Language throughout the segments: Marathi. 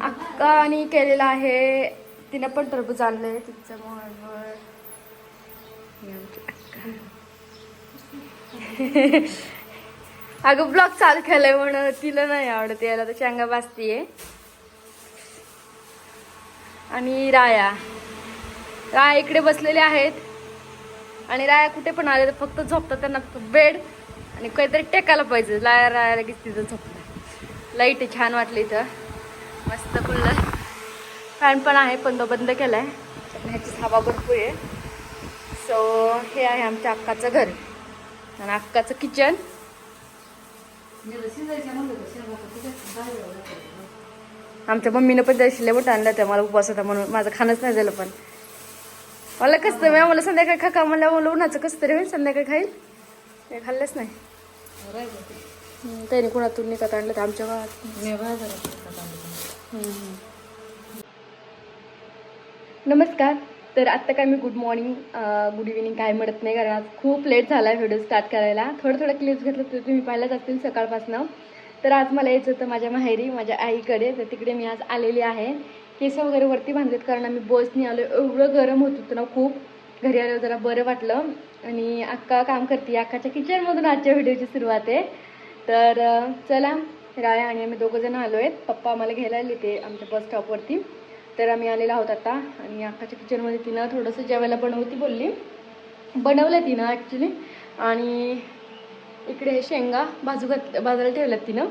अक्कानी केलेला आहे. तिनं पण टरबूज आणलंय तिचं मोहनवर. अगं ब्लॉग चालू केलाय म्हणून तिला नाही आवडत यायला तर शेंगा भाजतीये आणि राया. राया इकडे बसलेले आहेत. आणि राया कुठे पण आले तर फक्त झोपतात त्यांना बेड आणि काहीतरी टेकायला पाहिजे. लाया राया लगेच तिथं झोपलं लाइट आहे छान वाटली इथं. मस्त खुल्लं फॅन पण आहे पण तो बंद केलाय. आणि ह्याची हवा भरपूर आहे. सो हे आहे आमच्या अक्काचं घर. आणि अक्काचं किचन आमच्या मम्मीनं पण त्या शिले मोठं आणलं होतं. मला उपवास होता म्हणून. माझं खाणंच नाही झालं पण. मला कसं तरी मला संध्याकाळी खा का मला उन्हाचं कसं तरी होईल? संध्याकाळी खाईल? ते खाल्लंच नाही. त्याने कुणातून निघत आणलं ते आमच्या गावात. नमस्कार. तर आत्ता काय मी गुड मॉर्निंग गुड इव्हिनिंग काय म्हणत नाही कारण आज खूप लेट झाला आहे व्हिडिओ स्टार्ट करायला. थोडं थोडं क्लिप्स घेतलं तर तुम्ही पाहिलाच असतील सकाळपासनं. तर आज मला यायचं होतं माझ्या माहेरी माझ्या आईकडे. तर तिकडे मी आज आलेली आहे. केस वगैरे वरती बांधलेत कारण आम्ही बसनी आलो एवढं गरम होत होतं ना खूप. घरी आल्यावर जरा बरं वाटलं. आणि अक्का काम करते अक्काच्या किचनमधून आजच्या व्हिडिओची सुरुवात आहे. तर चला राया आणि आम्ही दोघंजण आलो आहेत पप्पा आम्हाला घ्यायला आले ते आमच्या बस स्टॉपवरती तर आम्ही आलेलो आहोत आता. आणि अक्काच्या किचनमध्ये तिनं थोडंसं जेवायला बनवती बोलली. बनवलं तिनं ॲक्च्युली आणि इकडे हे शेंगा बाजू घात बाजूला ठेवल्यात तिनं.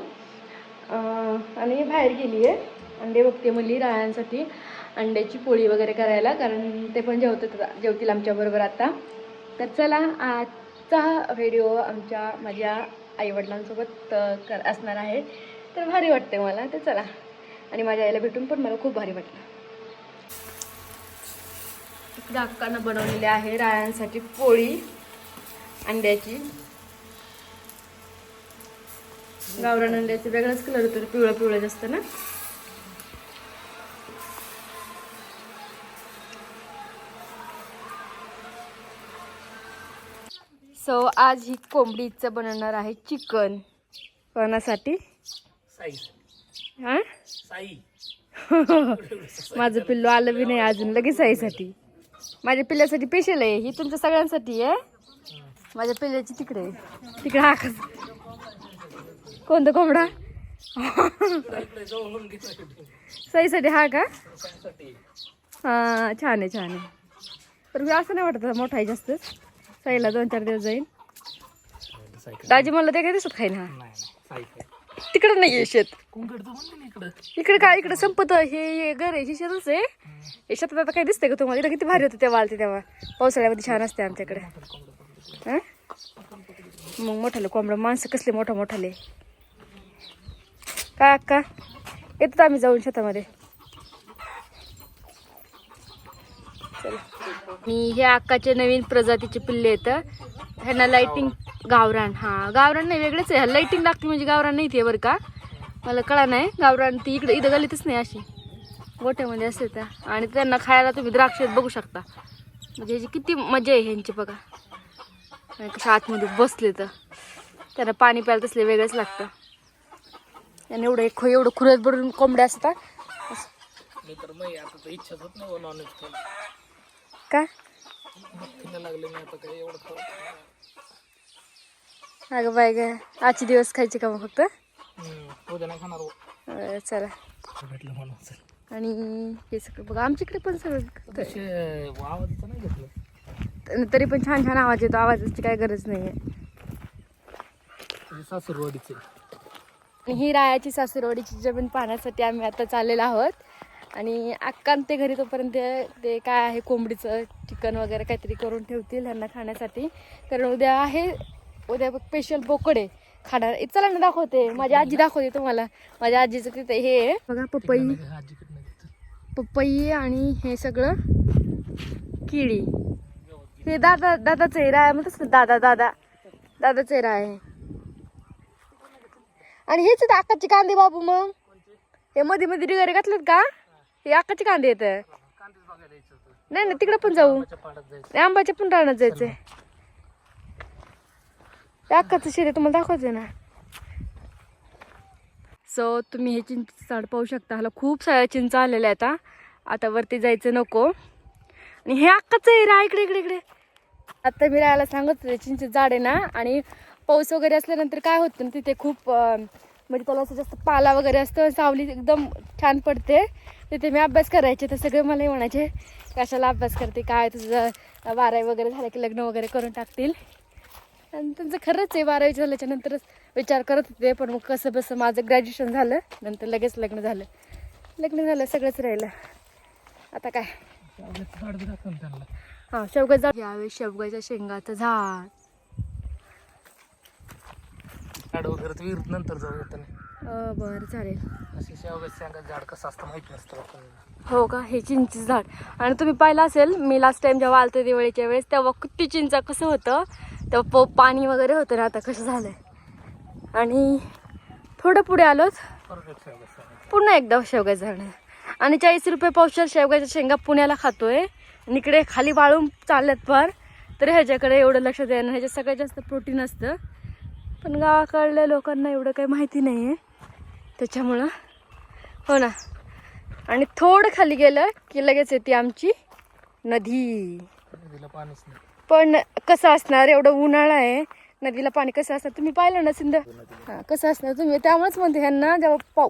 आणि बाहेर गेली आहे अंडे बघते म्हणली रायांसाठी. अंड्याची पोळी वगैरे करायला कारण ते पण जेवतात जेवतील आमच्याबरोबर आता. तर चला आजचा व्हिडिओ आमच्या माझ्या आईवडिलांसोबत कर असणार आहे. तर भारी वाटते मला. तर चला. आणि माझ्या आईला भेटून पण मला खूप भारी वाटलं. इकडे अक्कानं बनवलेली आहे रायांसाठी पोळी अंड्याची. गावरान अंड्याचे वेगळाच कलर होतो पिवळा पिवळा जास्त ना. सो आज ही कोंबडीचं बनवणार आहे चिकन. कोणासाठी? साई. हा? साई. माझं पिल्लू आलं बी नाही अजून लगेच आईसाठी माझ्या पिल्ल्यासाठी स्पेशल आहे. ही तुमच्या सगळ्यांसाठी आहे. माझ्या पिल्ल्याची तिकडे. आहे तिकडे हा कस? कोणता कोंबडा? सईसाठी हा का? हा छान आहे छान आहे. पण मी असं नाही वाटत मोठा आहे जास्त. सईला दोन चार दिवस जाईल दाजी मला ते काय दिसत खाईन हा तिकडं नाही आहे शेत. इकडे. काय इकडे संपत हे हे घर आहे हे शेतच आहे. हे शेतात आता काय दिसतंय का तुम्हाला? इकडे किती भारी होते तेव्हा आलते तेव्हा. पावसाळ्यामध्ये छान असते आमच्याकडे. हं? मग मोठाले कोंबडं माणसं कसले मोठा मोठाले. काय अक्का? येतात आम्ही जाऊन शेतामध्ये. चला. आणि हे अक्काचे नवीन प्रजातीचे पिल्ले येतं ह्यांना लाइटिंग गावरान. हा गावरान नाही वेगळेच आहे. लाइटिंग लागते म्हणजे गावरान नाही ते बरं का. मला कळा नाही गावरान ती इकडे इथं गलीतच नाही अशी. गोठ्यामध्ये असते तर आणि त्यांना खायला तुम्ही द्राक्ष बघू शकता. म्हणजे ह्याची किती मजा आहे ह्यांची बघा. कशा आतमध्ये बसले तर. त्यांना पाणी प्यायला तसले वेगळंच लागतं. आणि एवढं एक एवढं खुरत भरून कोंबड्या असतात. का? अगं बाय ग आजचे दिवस खायचे का मग फक्त? हो. चला. आणि हे सगळं बघा आमच्याकडे पण सगळं तरी पण छान छान आवाज येतो आवाजाची काय गरज नाही आहे ही रायाची सासरवाडीची जमीन पाहण्यासाठी आम्ही आता चाललेलो आहोत. आणि अक्कांत ते घरी तोपर्यंत ते काय आहे कोंबडीचं चिकन वगैरे काहीतरी करून ठेवतील त्यांना खाण्यासाठी. कारण उद्या आहे उद्या स्पेशल बोकड आहे खाणार चला ना दाखवते. माझी आजी दाखवते तुम्हाला. माझ्या आजीचं तिथे हे आहे. बघा पपई. पपई आणि हे सगळं किळी हे दादा दादाचं आहे. राय म्हणतात ना दादा दादा. दादाचं आहे. राय आणि हेच आकाचे कांदे बाबू मग. हे मध्ये मध्ये डिगारे घातलेत का? हे कांदे येत नाही ना तिकडे पण जाऊ. नाही, आंब्याच्या पण रानात जायचंय. अक्काचं शेत आहे तुम्हाला दाखवायचं ना. सो तुम्ही हे चिंच झाड पाहू शकता. ह्याला खूप साऱ्या चिंच आलेल्या आहेत. आता वरती जायचं नको. आणि हे अक्काचं आहे रा इकडे इकडे इकडे. आता मी राहायला सांगत होते चिंच झाड आहे ना. आणि पाऊस वगैरे असल्यानंतर काय होतं ना तिथे खूप म्हणजे त्याला असं जास्त पाला वगैरे असतं सावली एकदम छान पडते. तिथे मी अभ्यास करायचे तर सगळे मलाही म्हणायचे कशाला अभ्यास करते? काय तुझं बारावी वगैरे झालं की लग्न वगैरे करून टाकतील? आणि त्यांचं खरंच आहे बारावी झाल्याच्या नंतरच विचार करत होते पण मग कसं बसं माझं ग्रॅज्युएशन झालं नंतर लगेच लग्न झालं. लग्न झालं सगळंच राहिलं. आता काय? हां शेवगा झाड. यावेळेस शेवगाच्या शेंगाचं झाड. झाड वगैरे तर नंतर जाऊ येतं बरं चालेल. शेंगाचं झाड कसं असतं माहिती नसतं लोकांना. हो का? हे चिंच झाड. आणि तुम्ही पाहिलं असेल मी लास्ट टाइम जेव्हा आलते दिवाळीच्या वेळेस तेव्हा किती चिंचा कसं होतं तेव्हा पो पाणी वगैरे होतं ना आता कसं झालंय. आणि थोडं पुढे परफेक्ट शेंगा पुन्हा एकदा शेवगाचं झाड. आहे. आणि चाळीस रुपये पावशर शेवगाच्या शेंगा पुण्याला खातोय. आणि इकडे खाली वाळून चालल्यात फार. तर ह्याच्याकडे एवढं लक्ष द्यायला ह्याच्यात सगळ्यात जास्त प्रोटीन असतं. पण गावाकडल्या लोकांना एवढं काही माहिती नाही आहे त्याच्यामुळं. हो ना. आणि थोडं खाली गेलं की लगेच येते आमची नदी. पण कसं असणार? एवढं उन्हाळा आहे. नदीला पाणी कसं असणार? तुम्ही पाहिलं ना सिंध? हां कसं असणार तुम्ही? त्यामुळेच म्हणते ह्यांना जेव्हा पाऊ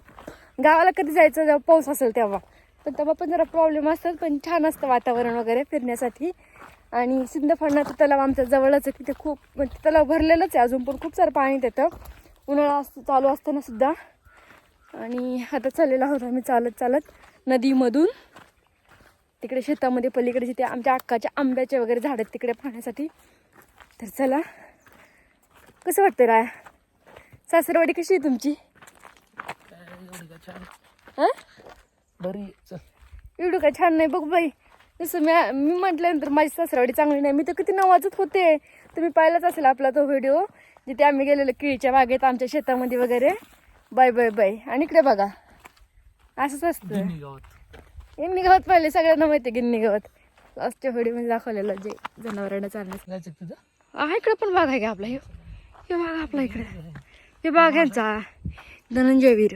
गावाला कधी जायचं जेव्हा पाऊस असेल तेव्हा. पण तेव्हा पण जरा प्रॉब्लेम असतात पण छान असतं वातावरण वगैरे फिरण्यासाठी. आणि सिंधफणाचं तलाव आमच्या जवळच आहे. तिथे खूप म्हणजे तलाव भरलेलंच आहे. अजून पण खूप सारं पाणी देतं उन्हाळा चालू असताना सुद्धा. आणि आता चाललेला आहोत आम्ही चालत चालत नदीमधून. तिकडे शेतामध्ये पलीकडे जिथे आमच्या अक्काच्या आंब्याचे वगैरे झाड आहेत तिकडे पाहण्यासाठी. तर चला. कसं वाटतं राय? सासरवाडी कशी आहे तुमची? हां? बरी एवढं काय छान नाही बघ बाई. जसं मी मी म्हटल्यानंतर माझी सासरवाडी चांगली नाही. मी तर किती नवाजत होते. तुम्ही पाहिलाच असेल आपला तो व्हिडिओ. जिथे आम्ही गेलेलो केळीच्या बागेत आमच्या शेतामध्ये वगैरे. Bye bye bye. आणि इकडे बघा. असंच असतं. गिन्नी गावात. पाहिले सगळ्यांना माहिती गिन्नी गवत. लास्टच्या व्हिडिओमध्ये दाखवलेलं जे जनावरांना तुझं हा इकडे पण बाग आहे का आपला. हे बाग आपला इकडे. हे बाग यांचा धनंजय वीर.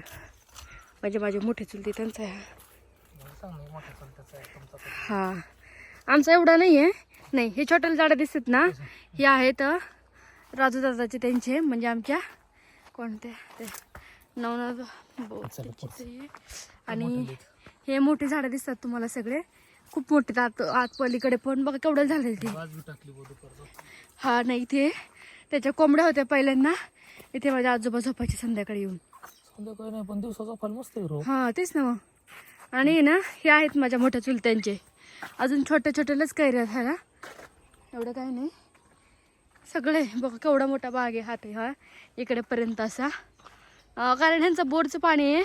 माझे माझे मोठे चुलते त्यांचा हा. आमचा एवढा नाही आहे नाही हे छोट्याला झाडं दिसतात ना. हे आहेत राजू दादाचे त्यांचे म्हणजे आमच्या कोणते ते. भाऊचे ते. आणि हे मोठे झाडं दिसतात तुम्हाला सगळे. खूप मोठे आत आत पलीकडे पण बघा केवढं झालं ते. हा नाही इथे. त्याच्या कोंबड्या होत्या पहिल्यांदा. इथे माझ्या आजोबा झोपायचे संध्याकाळी येऊन. संध्याकाळी नाही पण दिवसाचा फल मस्त हा तेच ना मग. आणि ना हे आहेत माझ्या मोठ्या चुलत्यांचे. अजून छोट्या छोट्यालाच कैऱ्या ह्याला एवढं काय नाही. सगळे बघा केवढा मोठा बाग आहे हात आहे हा. इकडेपर्यंत असा. कारण ह्यांचं बोरचं पाणी आहे.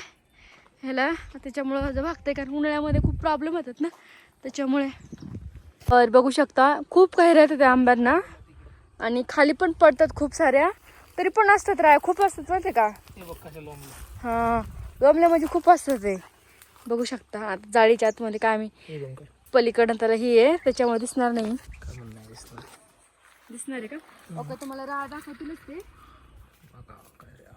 ह्याला त्याच्यामुळं जर भागतंय कारण उन्हाळ्यामध्ये खूप प्रॉब्लेम होतात ना. त्याच्यामुळे. तर बघू शकता खूप कैऱ्या येतात त्या आंब्यांना. आणि खाली पण पडतात खूप साऱ्या. तरी पण असतात राय खूप असतात माहिती का? हा गमल्यामध्ये खूप असतं ते बघू शकता आता जाळीच्या आतमध्ये काय आम्ही पलीकडनं त्याला ही आहे त्याच्यामुळे दिसणार नाही. दिसणार. आहे का? ओके तुम्हाला राह दाखवतीलच ते बघा काय रे.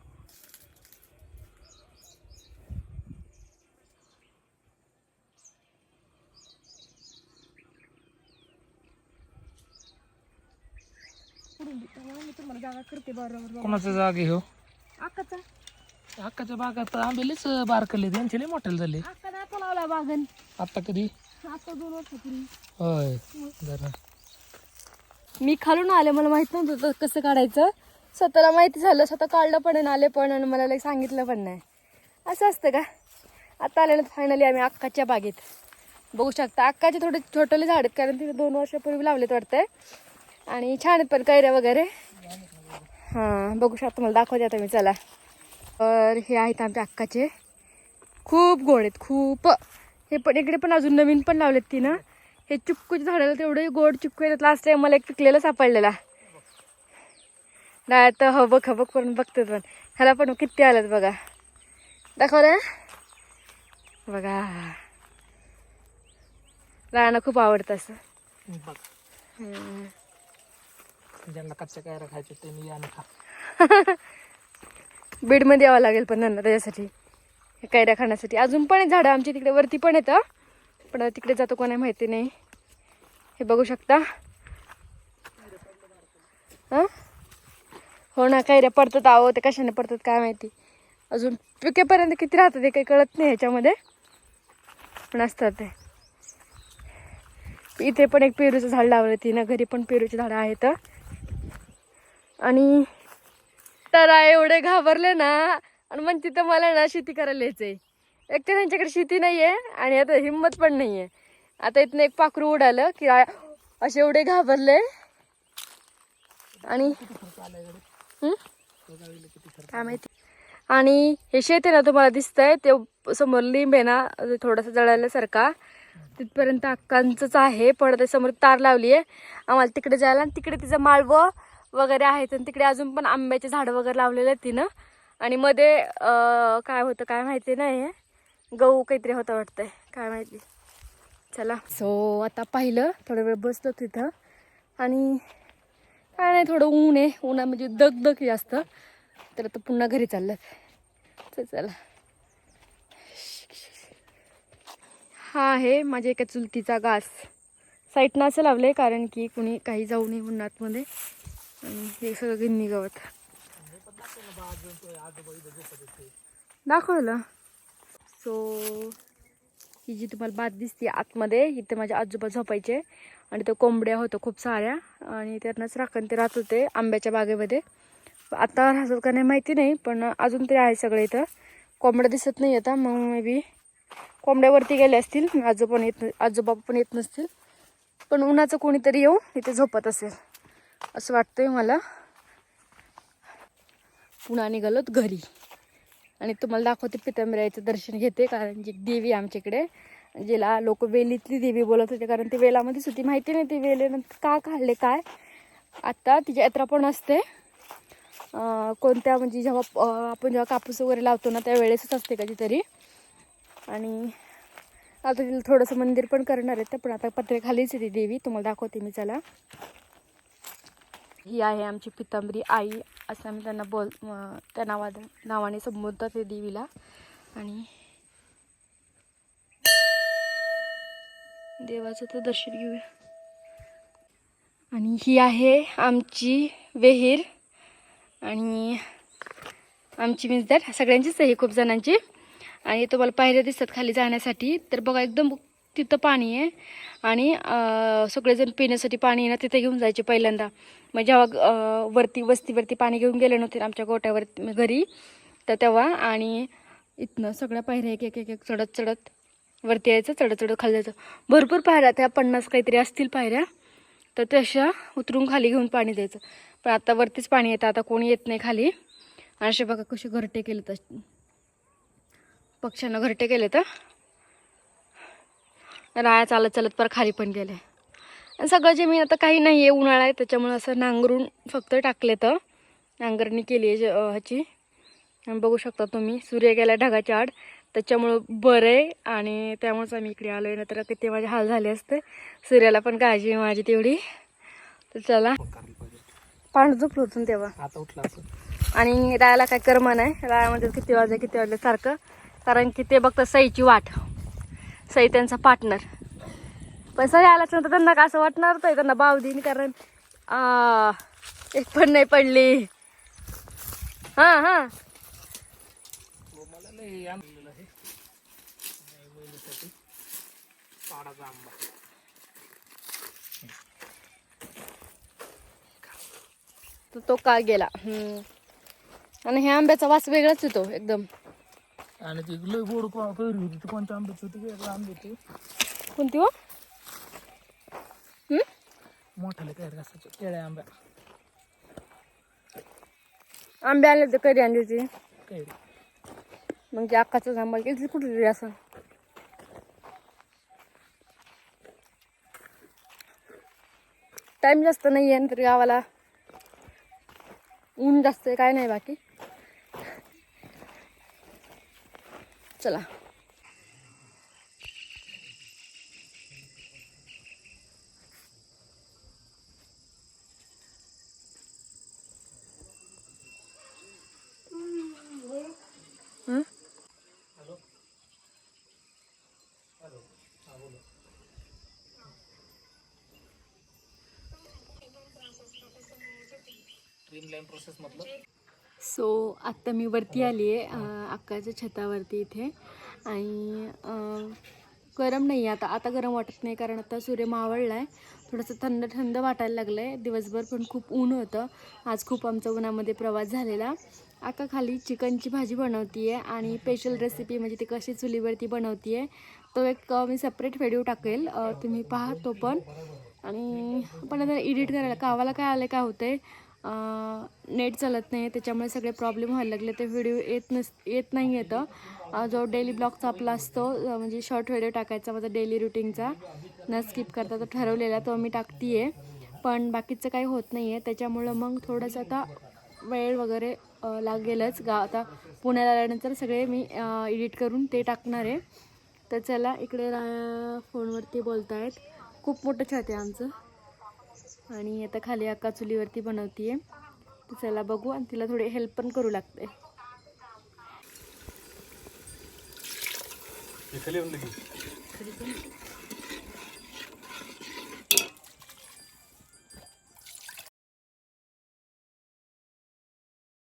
पुढून दे. त्यामुळे मी तुम्हाला जागा करते बरोबर कोणाचं जागे हो? अक्काचा. अक्काच्या बागात आंबेलेच बारकले त्यांचे लय मोठे झाले. अक्का आता लावला बागन. आता कधी? आता दोन वर्षापूर्वी. होय. जरा. मी खालून आले मला माहीत नव्हतं तर कसं काढायचं. स्वतःला माहिती झालं स्वतः काढलं पण आणि आले पण आणि मला like सांगितलं पण नाही. असं असतं का? आता आलेलं फायनली आम्ही अक्काच्या बागेत. बघू शकता अक्काचे थोडे छोटेले झाड आहेत कारण तिथे दोन वर्षापूर्वी लावलेत वाटतंय. आणि छान आहेत पण कैऱ्या वगैरे. हां बघू शकता मला दाखवते आता मी चला. तर हे आहेत आमच्या अक्काचे. खूप गोड आहेत खूप. हे पण इकडे पण अजून नवीन पण लावलेत ती ना हे चिक्कूच्या झाडाला तेवढे गोड चिक्कू येतात लास्ट टाइम मला एक पिकलेला सापडलेला. डाळ तर हबक हबक करून बघते पण. ह्याला पण किती आल्यात बघा. दाखव रे. बघा. राणा खूप आवडतं असं. ज्यांना कच्च्या कायरा खायच्या त्यांनी या नका. बीडमध्ये यावं लागेल पण त्यांना त्याच्यासाठी हे कैऱ्या खाण्यासाठी. अजून पण आहेत झाडं आमच्या तिकडे वरती पण येतं पण तिकडे जातो कोणा माहिती नाही. हे बघू शकता. हं? हो ना कैऱ्या पडतात आहो ते कशाने पडतात काय माहिती. अजून पिकेपर्यंत किती राहतात ते काही कळत नाही ह्याच्यामध्ये. पण असतात ते. इथे पण एक पेरूचं झाड लावलं तिनं घरी पण पेरूची झाडं आहेत आणि तर एवढे घाबरले ना आणि मग तिथं मला ना शेती करायला यायचंय एक तर त्यांच्याकडे शेती नाही आहे आणि आता हिंमत पण नाही आहे आता इथनं एक पाखरू उडालं की असे एवढे घाबरले. आणि काय माहिती? आणि हे शेत आहे ना तुम्हाला दिसतंय ते समोर लिंब आहे ना थोडासा थोडंसं जळाल्यासारखा. तिथपर्यंत अक्कांचंच आहे पण ते समोर तार लावली आहे आम्हाला तिकडे जायला आणि तिकडे तिचं माळवं वगैरे आहेत आणि तिकडे अजून पण आंब्याचे झाडं वगैरे लावलेले आहेत तिनं. आणि मध्ये काय होतं काय माहिती नाही आहे. गहू काहीतरी होतं वाटतंय. काय माहिती. चला. सो आता पाहिलं थोडा वेळ बसलो तिथं. आणि काय नाही थोडं ऊन आहे. उन्हा म्हणजे दगदग जास्त. तर आता पुन्हा घरी चाललं तर चला. हा आहे माझ्या एका चुलतीचा घास. साईटनं असं लावलं आहे कारण की कुणी काही जाऊ नये म्हणून आतमध्ये आणि हे सगळं गिन्नी गवत दाखवलं? सो ही जी तुम्हाला बात दिसते आतमध्ये इथे माझ्या आजोबा झोपायचे आणि ते कोंबड्या होत्या खूप साऱ्या आणि त्यांनाच राखण ते राहत होते आंब्याच्या बागेमध्ये. आता राहतात का नाही माहिती नाही पण अजून तरी आहे सगळे इथं. कोंबड्या दिसत नाही आता मग मे बी कोंबड्यावरती गेले असतील आजोबा पण येत न- आजोबा पण येत नसतील. पण उन्हाचं कोणीतरी येऊन इथे झोपत असेल. असं वाटतंय मला. पुन्हा निघालोत घरी. आणि तुम्हाला दाखवते पितांबऱ्याचं दर्शन घेते कारण जी एक देवी आमच्याकडे जिला लोक वेलीतली देवी बोलत होते कारण ती वेलामध्येच होती माहिती नाही ती वेलेनंतर का काढले काय? आत्ता तिची यात्रा पण असते. कोणत्या म्हणजे जेव्हा आपण जेव्हा कापूस वगैरे लावतो ना त्या वेळेसच असते कधीतरी आणि आता तिला थोडंसं मंदिर पण करणार आहे पण आता पत्रेखालीच आहे ती देवी तुम्हाला दाखवते मी चला. ही आहे आमची पितांबरी आई असं आम्ही त्यांना बोल त्या नावा नावाने संबोधतात ते देवीला. आणि देवाचं तर दर्शन घेऊया. आणि ही आहे आमची विहीर आणि आमची मीन्स दॅट सगळ्यांचीच आहे खूप जणांची. आणि तुम्हाला पायऱ्या दिसतात खाली जाण्यासाठी. तर बघा एकदम तिथं पाणी आहे. आणि सगळेजण पिण्यासाठी पाणी ना तिथे घेऊन जायचे पहिल्यांदा. मग जेव्हा वरती वस्तीवरती पाणी घेऊन गेले नव्हते आमच्या गोट्यावर घरी तर तेव्हा आणि इथनं सगळ्या पायऱ्या एक एक एक एक चढत चढत वरती यायचं चढत चढत खाली जायचं. भरपूर पायऱ्या त्या पन्नास काहीतरी असतील पायऱ्या. तर तशा उतरून खाली घेऊन पाणी द्यायचं. पण आता वरतीच पाणी येतं आता कोणी येत नाही खाली. आणि असे बघा कसे घरटे केले तर पक्ष्यांना घरटे केले तर राया चालत चालत पर खाली पण गेले. आणि सगळं जमीन आता काही नाही आहे उन्हाळा आहे त्याच्यामुळं असं नांगरून फक्त टाकले तर नांगरणी केली आहे ज- ह्याची. आणि बघू शकता तुम्ही सूर्य गेला ढगाच्या आड. त्याच्यामुळं बरं आहे आणि त्यामुळेच आम्ही इकडे आलो आहे ना तर किती माझे हाल झाले असते. सूर्याला पण काळजी आहे माझी तेवढी. तर चला. पाणी झोपलो होतं तेव्हा. आता उठला असं. आणि रायाला काय करमन आहे. राया म्हणजे किती वाजले किती वाजले सारखं. कारण की ते बघतात सईची वाट. सई त्यांचा पार्टनर पण सई आल्याच नंतर त्यांना का असं वाटणार तर त्यांना बाव देईन कारण आ, एक पण नाही पडली. हां हां. तो का गेला? हम्म. आणि ह्या आंब्याचा वास वेगळाच येतो एकदम. आणि ती लय गोड को- कैरी होती ती कोणत्या आंब्याची होती वेगळं आंबे होती. कोणती हो? हम्म? मोठाले कैरी असायचे केळ्या आंब्या. आंबे आले होते कधी आणली होती. कैरी म्हणजे अक्काचं आंबा किती कुठे तरी असं. टाइम जास्त नाही आहे तरी गावाला. ऊन जास्त आहे काय नाही बाकी. चला हं? ट्रीम लाईन प्रोसेस मतलब सो आत्ता मी वरती आली आहे अक्काच्या छतावरती इथे. आणि गरम नाही आता. आता गरम वाटत नाही कारण आता सूर्य मावळला आहे थोडंसं थंड थंड वाटायला लागलं आहे दिवसभर पण खूप ऊन होतं. आज खूप आमचा उन्हामध्ये प्रवास झालेला. अक्का खाली चिकनची भाजी बनवती आहे आणि स्पेशल रेसिपी म्हणजे ती कशी चुलीवरती बनवती आहे तो एक मी सेपरेट व्हिडिओ टाकेल. तुम्ही पहा तो पण. आणि पण आता एडिट करायला कावाला काय आलं काय आहे नेट चालत नाही त्याच्यामुळे सगळे प्रॉब्लेम व्हायला लागले. ते व्हिडिओ येत नस येत नाही येतं. जो डेली ब्लॉगचा आपला असतो म्हणजे शॉर्ट व्हिडिओ टाकायचा माझा डेली रुटीनचा न स्किप करता तो ठरवलेला तो मी टाकते आहे पण बाकीचं काही होत नाही आहे त्याच्यामुळं मग थोडंसं आता वेळ वगैरे लागेलच. गा आता पुण्याला आल्यानंतर सगळे मी एडिट करून ते टाकणार आहे. तर चला इकडे रा फोनवरती बोलतायत. खूप मोठं छत आहे आमचं. आणि आता खाली अक्का चुलीवरती बनवती आहे तर चला बघू आणि तिला थोडी हेल्प पण करू लागते. खाली